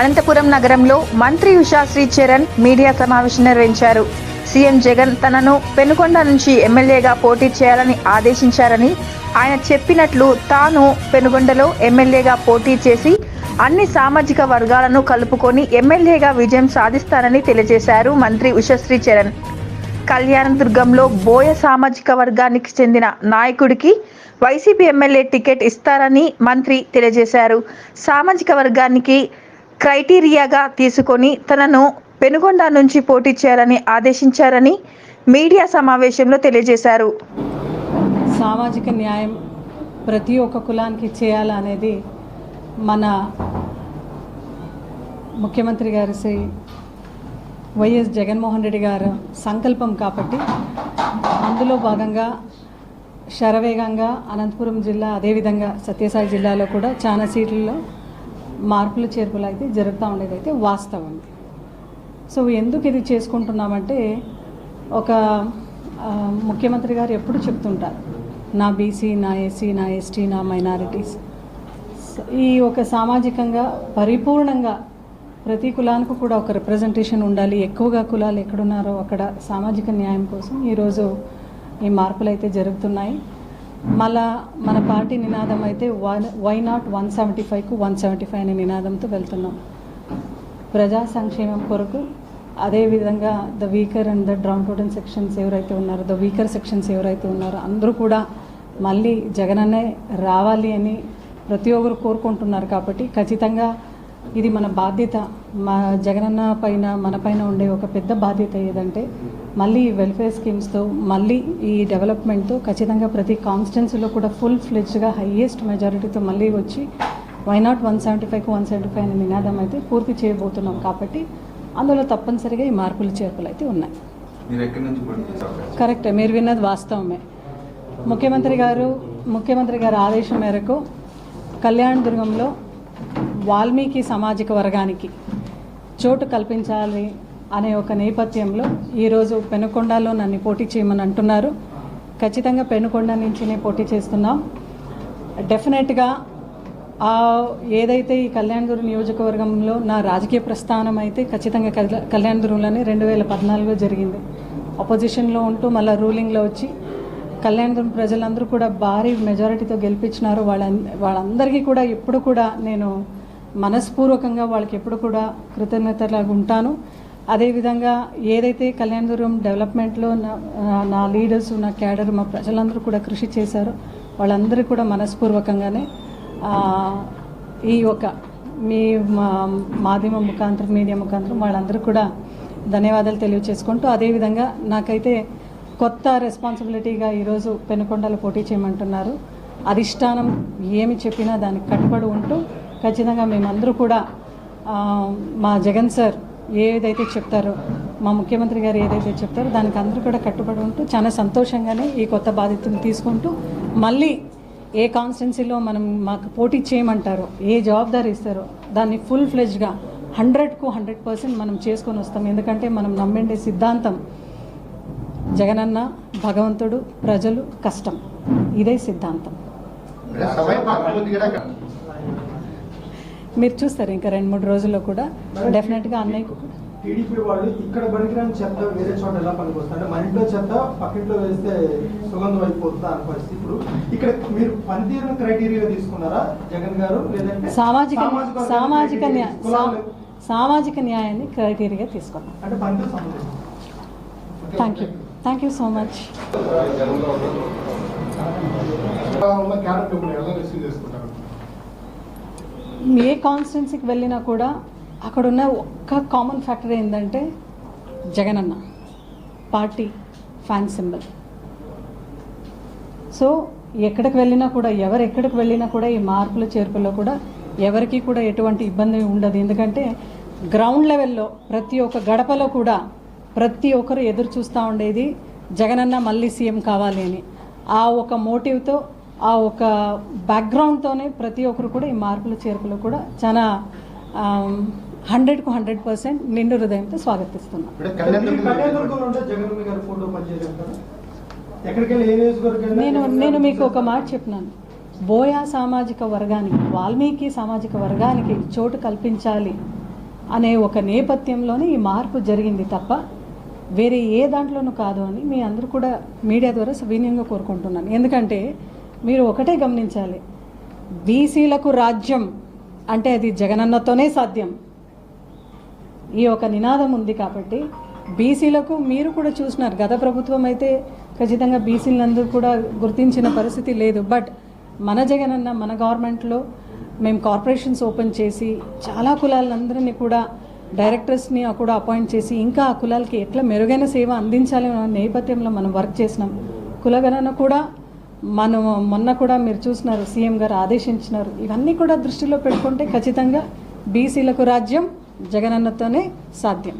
అనంతపురం నగరంలో మంత్రి ఉషాశ్రీ చరణ్ మీడియా సమావేశం నిర్వహించారు. సీఎం జగన్ తనను పెనుకొండ నుంచి ఎమ్మెల్యేగా పోటీ చేయాలని ఆదేశించారని ఆయన చెప్పినట్లు తాను పెనుగొండలో ఎమ్మెల్యేగా పోటీ చేసి అన్ని సామాజిక వర్గాలను కలుపుకొని ఎమ్మెల్యేగా విజయం సాధిస్తానని తెలియజేశారు మంత్రి ఉషశ్రీ చరణ్ కళ్యాణదుర్గంలో బోయ సామాజిక వర్గానికి చెందిన నాయకుడికి వైసీపీ ఎమ్మెల్యే టికెట్ ఇస్తారని మంత్రి తెలియజేశారు. సామాజిక వర్గానికి క్రైటీరియాగా తీసుకొని తనను పెనుగొండ నుంచి పోటీ చేయాలని ఆదేశించారని మీడియా సమావేశంలో తెలియజేశారు. సామాజిక న్యాయం ప్రతి ఒక్క కులానికి చేయాలనేది మన ముఖ్యమంత్రి గారి శ్రీ వైఎస్ జగన్మోహన్ రెడ్డి గారు సంకల్పం కాబట్టి అందులో భాగంగా శరవేగంగా అనంతపురం జిల్లా అదేవిధంగా సత్యసాయి జిల్లాలో కూడా చాలా సీట్లలో మార్పులు చేర్పులు అయితే జరుగుతూ ఉండేది అయితే వాస్తవం. సో ఎందుకు ఇది చేసుకుంటున్నామంటే ఒక ముఖ్యమంత్రి గారు ఎప్పుడు చెప్తుంటారు నా బీసీ నా ఎస్సీ నా ఎస్టీ నా మైనారిటీస్. ఈ ఒక సామాజికంగా పరిపూర్ణంగా ప్రతి కులానికి కూడా ఒక రిప్రజెంటేషన్ ఉండాలి. ఎక్కువగా కులాలు ఎక్కడున్నారో అక్కడ సామాజిక న్యాయం కోసం ఈరోజు ఈ మార్పులు అయితే జరుగుతున్నాయి. మళ్ళా మన పార్టీ నినాదం అయితే one why not one seventy ఫైవ్కు one seventy five అనే నినాదంతో వెళ్తున్నాం. ప్రజా సంక్షేమం కొరకు అదేవిధంగా the weaker and the downtrodden sections ఎవరైతే ఉన్నారో ద వీకర్ సెక్షన్స్ ఎవరైతే ఉన్నారో అందరూ కూడా మళ్ళీ జగనన్నే రావాలి అని ప్రతి ఒక్కరు కోరుకుంటున్నారు కాబట్టి ఖచ్చితంగా ఇది మన బాధ్యత. మా జగనన్న పైన మన పైన ఉండే ఒక పెద్ద బాధ్యత ఏదంటే మళ్ళీ వెల్ఫేర్ స్కీమ్స్తో మళ్ళీ ఈ డెవలప్మెంట్తో ఖచ్చితంగా ప్రతి కాన్స్టిట్యున్సీలో కూడా ఫుల్ ఫ్లెడ్జ్గా హయ్యెస్ట్ మెజారిటీతో మళ్ళీ వచ్చి వై నాట్ వన్ సెవెంటీ ఫైవ్కి వన్ సెవెంటీ ఫైవ్ అనే నినాదం అయితే పూర్తి చేయబోతున్నాం కాబట్టి అందులో తప్పనిసరిగా ఈ మార్పులు చేర్పులు అయితే ఉన్నాయి. కరెక్టే మీరు విన్నది వాస్తవమే. ముఖ్యమంత్రి గారు ముఖ్యమంత్రి గారి ఆదేశం మేరకు కళ్యాణదుర్గంలో వాల్మీకి సామాజిక వర్గానికి చోటు కల్పించాలి అనే ఒక నేపథ్యంలో ఈరోజు పెనుకొండలో నన్ను పోటీ చేయమని అంటున్నారు. ఖచ్చితంగా పెనుకొండ నుంచినే పోటీ చేస్తున్నాం. డెఫినెట్గా ఆ ఏదైతే ఈ కళ్యాణదురు నియోజకవర్గంలో నా రాజకీయ ప్రస్థానం అయితే ఖచ్చితంగా కళ్యాణదురులోనే రెండు వేల పద్నాలుగులో జరిగింది. అపోజిషన్లో ఉంటూ మళ్ళీ రూలింగ్లో వచ్చి కళ్యాణదురం ప్రజలందరూ కూడా భారీ మెజారిటీతో గెలిపించినారు. వాళ్ళ వాళ్ళందరికీ కూడా ఎప్పుడు కూడా నేను మనస్పూర్వకంగా వాళ్ళకి ఎప్పుడు కూడా కృతజ్ఞతలాగా ఉంటాను అదేవిధంగా ఏదైతే కళ్యాణదుర్గం డెవలప్మెంట్లో నా నా లీడర్స్ నా క్యాడర్ మా ప్రజలందరూ కూడా కృషి చేశారో వాళ్ళందరూ కూడా మనస్పూర్వకంగానే ఈ యొక్క మీ మా ముఖాంతరం మీడియా ముఖాంతరం వాళ్ళందరూ కూడా ధన్యవాదాలు తెలియచేసుకుంటూ అదేవిధంగా నాకైతే కొత్త రెస్పాన్సిబిలిటీగా ఈరోజు పెనుకొండలు పోటీ చేయమంటున్నారు. అధిష్టానం ఏమి చెప్పినా దానికి కట్టుబడి ఉంటూ ఖచ్చితంగా మేమందరూ కూడా మా జగన్ సార్ ఏదైతే చెప్తారో మా ముఖ్యమంత్రి గారు ఏదైతే చెప్తారో దానికి అందరూ కూడా కట్టుబడి ఉంటూ చాలా సంతోషంగానే ఈ కొత్త బాధ్యతను తీసుకుంటూ మళ్ళీ ఏ కాన్స్టెన్సీలో మనం మాకు పోటీ చేయమంటారో ఏ జవాబాదారీ ఇస్తారో దాన్ని ఫుల్ ఫ్లెజ్గా హండ్రెడ్కు హండ్రెడ్ పర్సెంట్ మనం చేసుకొని వస్తాం. ఎందుకంటే మనం నమ్మిండే సిద్ధాంతం జగనన్న భగవంతుడు ప్రజలు కష్టం. ఇదే సిద్ధాంతం. మీరు చూస్తారు ఇంకా రెండు మూడు రోజుల్లో కూడా. డెఫినెట్గా అన్నయ్య టీడీపీ వాళ్ళు ఇక్కడ పనికిరాని చెత్త వేరే చోట ఎలా పనికొస్తుంది అంటే మన ఇంట్లో చెత్త పక్కింట్లో వేస్తే సుగంధం అయిపోతుందా అనే పరిస్థితి ఇప్పుడు. ఇక్కడ మీరు పనితీరును క్రైటీరియా తీసుకున్నారా జగన్ గారు? లేదంటే సామాజిక సామాజిక సామాజిక న్యాయాన్ని క్రైటీరియాగా తీసుకున్నాం. అంటే పనితీరు thank you thank you so much character ఎలా రిసీవ్ చేసుకుంటారు? ఏ కాన్స్టెన్సీకి వెళ్ళినా కూడా అక్కడున్న ఒక్క కామన్ ఫ్యాక్టర్ ఏంటంటే Jagananna party fan symbol so ఎక్కడికి వెళ్ళినా కూడా ఎవరు ఎక్కడికి వెళ్ళినా కూడా ఈ మార్పుల చేర్పులో కూడా ఎవరికి కూడా ఎటువంటి ఇబ్బంది ఉండదు. ఎందుకంటే గ్రౌండ్ లెవెల్లో ప్రతి ఒక్క గడపలో కూడా ప్రతి ఒక్కరు ఎదురు చూస్తూ ఉండేది జగనన్న మళ్ళీ సీఎం కావాలి అని. ఆ ఒక మోటివ్తో ఆ ఒక బ్యాక్గ్రౌండ్తోనే ప్రతి ఒక్కరు కూడా ఈ మార్పుల చేర్పులు కూడా చాలా హండ్రెడ్కు హండ్రెడ్ పర్సెంట్ నిండు హృదయంతో స్వాగతిస్తున్నాం. ఇప్పుడు మీరు కళ్యాణదుర్గం కళ్యాణదుర్గంలో ఉంటే జగన్ గారి ఫోటో పనిచేయగలుగుతారా ఎక్కడికి వెళ్ళి ఏ నియోజకవర్గం నేను నేను మీకు ఒక మాట చెప్పినాను బోయా సామాజిక వర్గానికి వాల్మీకి సామాజిక వర్గానికి చోటు కల్పించాలి అనే ఒక నేపథ్యంలోనే ఈ మార్పు జరిగింది తప్ప వేరే ఏ దాంట్లోనూ కాదు అని మీ అందరూ కూడా మీడియా ద్వారా సవినయంగా కోరుకుంటున్నాను. ఎందుకంటే మీరు ఒకటే గమనించాలి. బీసీలకు రాజ్యం అంటే అది జగనన్నతోనే సాధ్యం. ఈ ఒక నినాదం ఉంది కాబట్టి బీసీలకు మీరు కూడా చూసినారు. గత ప్రభుత్వం అయితే ఖచ్చితంగా బీసీలందరూ కూడా గుర్తించిన పరిస్థితి లేదు. బట్ మన జగనన్న మన గవర్నమెంట్లో మేము కార్పొరేషన్స్ ఓపెన్ చేసి చాలా కులాలందరినీ కూడా డైరెక్టర్స్ని కూడా అపాయింట్ చేసి ఇంకా ఆ కులాలకి ఎట్లా మెరుగైన సేవ అందించాలి అనే నేపథ్యంలో మనం వర్క్ చేసినాం. కులగణన కూడా మనం మొన్న కూడా మీరు చూసినారు సీఎం గారు ఆదేశించినారు. ఇవన్నీ కూడా దృష్టిలో పెట్టుకుంటే ఖచ్చితంగా బీసీలకు రాజ్యం జగనన్నతోనే సాధ్యం.